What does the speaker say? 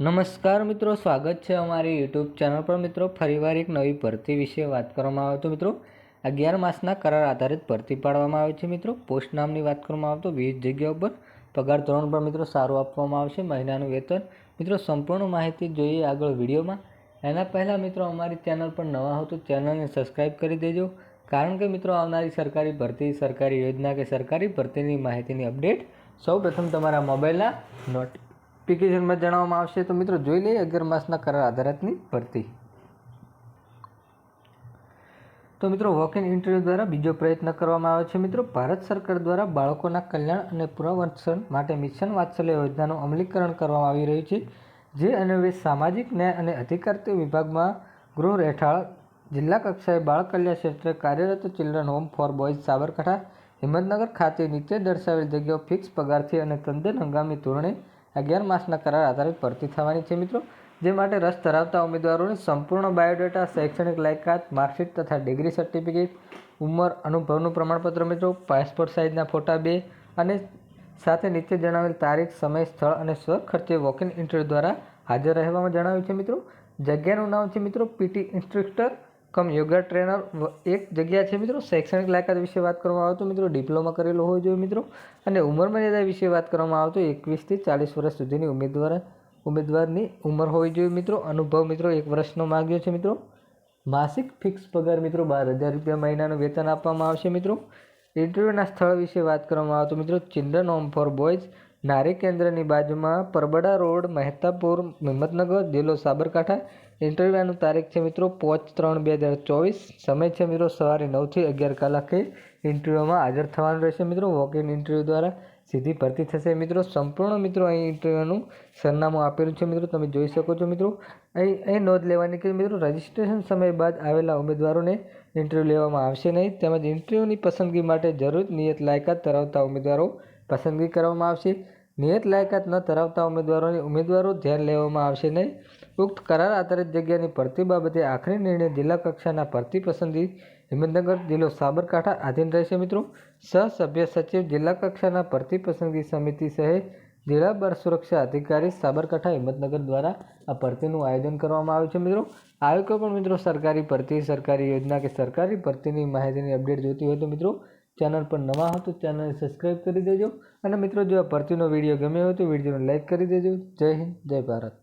નમસ્કાર મિત્રો, સ્વાગત છે અમારી યુટ્યુબ ચેનલ પર. મિત્રો, ફરીવાર એક નવી ભરતી વિશે વાત કરવામાં આવે તો મિત્રો, અગિયાર માસના કરાર આધારિત ભરતી પાડવામાં આવે છે મિત્રો. પોસ્ટ નામની વાત કરવામાં આવે તો વિવિધ જગ્યાઓ પર પગાર ધોરણ પર મિત્રો સારું આપવામાં આવશે, મહિનાનું વેતન. મિત્રો, સંપૂર્ણ માહિતી જોઈએ આગળ વિડીયોમાં. એના પહેલાં મિત્રો, અમારી ચેનલ પર નવા હો તો ચેનલને સબસ્ક્રાઈબ કરી દેજો. કારણ કે મિત્રો, આવનારી સરકારી ભરતી, સરકારી યોજના કે સરકારી ભરતીની માહિતીની અપડેટ સૌ પ્રથમ તમારા મોબાઈલના નોટિફિકેશનમાં જણાવવામાં આવશે. તો મિત્રો જોઈ લઈએ અગિયાર માસના કરાર આધારિતની ભરતી. તો મિત્રો વોક ઇન ઇન્ટરવ્યૂ દ્વારા બીજો પ્રયત્ન કરવામાં આવે છે. મિત્રો ભારત સરકાર દ્વારા બાળકોના કલ્યાણ અને પુનર્વસન માટે મિશન વાત્સલ્ય યોજનાનું અમલીકરણ કરવામાં આવી રહ્યું છે, જે અન્વયે સામાજિક ન્યાય અને અધિકારિતા વિભાગમાં ગૃહ હેઠળ જિલ્લા કક્ષાએ બાળ કલ્યાણ ક્ષેત્રે કાર્યરત children home for boys Sabarkantha, Himmatnagar ખાતે નીચે દર્શાવેલ જગ્યાઓ ફિક્સ પગારથી અને તદ્દન હંગામી ધોરણે અગિયાર માસના કરાર આધારિત ભરતી થવાની છે મિત્રો. જે માટે રસ ધરાવતા ઉમેદવારોને સંપૂર્ણ બાયોડેટા, શૈક્ષણિક લાયકાત, માર્કશીટ તથા ડિગ્રી સર્ટિફિકેટ, ઉંમર, અનુભવનું પ્રમાણપત્ર મિત્રો, પાસપોર્ટ સાઇઝના ફોટા બે અને સાથે નીચે જણાવેલ તારીખ, સમય, સ્થળ અને સ્વખર્ચે વોક ઇન ઇન્ટરવ્યૂ દ્વારા હાજર રહેવામાં જણાવ્યું છે મિત્રો. જગ્યાનું નામ છે મિત્રો PT instructor cum yoga trainer એક જગ્યા છે મિત્રો, શૈક્ષણિક લાયકાત વિશે વાત કરવામાં આવે તો મિત્રો ડિપ્લોમા કરેલો હોવો જોઈએ મિત્રો. અને ઉંમર મર્યાદા વિશે વાત કરવામાં આવે તો એકવીસથી ચાલીસ વર્ષ સુધીની ઉમેદવાર, ઉમેદવારની ઉંમર હોવી જોઈએ મિત્રો. અનુભવ મિત્રો એક વર્ષનો માગ્યો છે મિત્રો. માસિક ફિક્સ પગાર મિત્રો બાર હજાર રૂપિયા મહિનાનું વેતન આપવામાં આવશે મિત્રો. ઇન્ટરવ્યૂના સ્થળ વિશે વાત કરવામાં આવે તો મિત્રો ચિલ્ડ્રન હોમ ફોર બોયઝ નારી કેન્દ્રની બાજુમાં પરબડા રોડ, મહેતાપુર, હિંમતનગર, જિલ્લો સાબરકાંઠા. ઇન્ટરવ્યૂનું તારીખ છે મિત્રો પાંચ ત્રણ બે હજાર ચોવીસ. સમય છે મિત્રો સવારે નવથી અગિયાર કલાકે ઇન્ટરવ્યૂમાં હાજર થવાનું રહેશે મિત્રો. વોક ઇન ઇન્ટરવ્યૂ દ્વારા સીધી ભરતી થશે મિત્રો. સંપૂર્ણ મિત્રો અહીં ઇન્ટરવ્યૂનું સરનામું આપેલું છે મિત્રો. તમે જોઈ શકો છો મિત્રો. અહીં અહીં નોંધ લેવાની કે મિત્રો રજિસ્ટ્રેશન સમય બાદ આવેલા ઉમેદવારોને ઇન્ટરવ્યૂ લેવામાં આવશે નહીં. તેમજ ઇન્ટરવ્યૂની પસંદગી માટે જરૂર નિયત લાયકાત ધરાવતા ઉમેદવારો પસંદગી કરવામાં આવશે. નિયત લાયકાત ન ધરાવતા ઉમેદવારોની ઉમેદવારો ધ્યાન લેવામાં આવશે નહીં. ઉક્ત કરાર આધારિત જગ્યાની ભરતી બાબતે આખરી નિર્ણય જિલ્લા કક્ષાના ભરતી પસંદગી હિંમતનગર જિલ્લો સાબરકાંઠા આધીન રહેશે મિત્રો. સહસભ્ય સચિવ જિલ્લા કક્ષાના ભરતી પસંદગી સમિતિ સહિત જિલ્લા બાળ સુરક્ષા અધિકારી સાબરકાંઠા હિંમતનગર દ્વારા આ ભરતીનું આયોજન કરવામાં આવ્યું છે મિત્રો. આવી કોઈ પણ મિત્રો સરકારી ભરતી, સરકારી યોજના કે સરકારી ભરતીની માહિતીની અપડેટ જોતી હોય તો મિત્રો ચેનલ પર નવા હો તો ચેનલને સબસ્ક્રાઈબ કરી દેજો. અને મિત્રો, જો આ ભરતીનો વીડિયો ગમ્યો હોય તો વિડીયોને લાઇક કરી દેજો. જય હિન્દ, જય ભારત.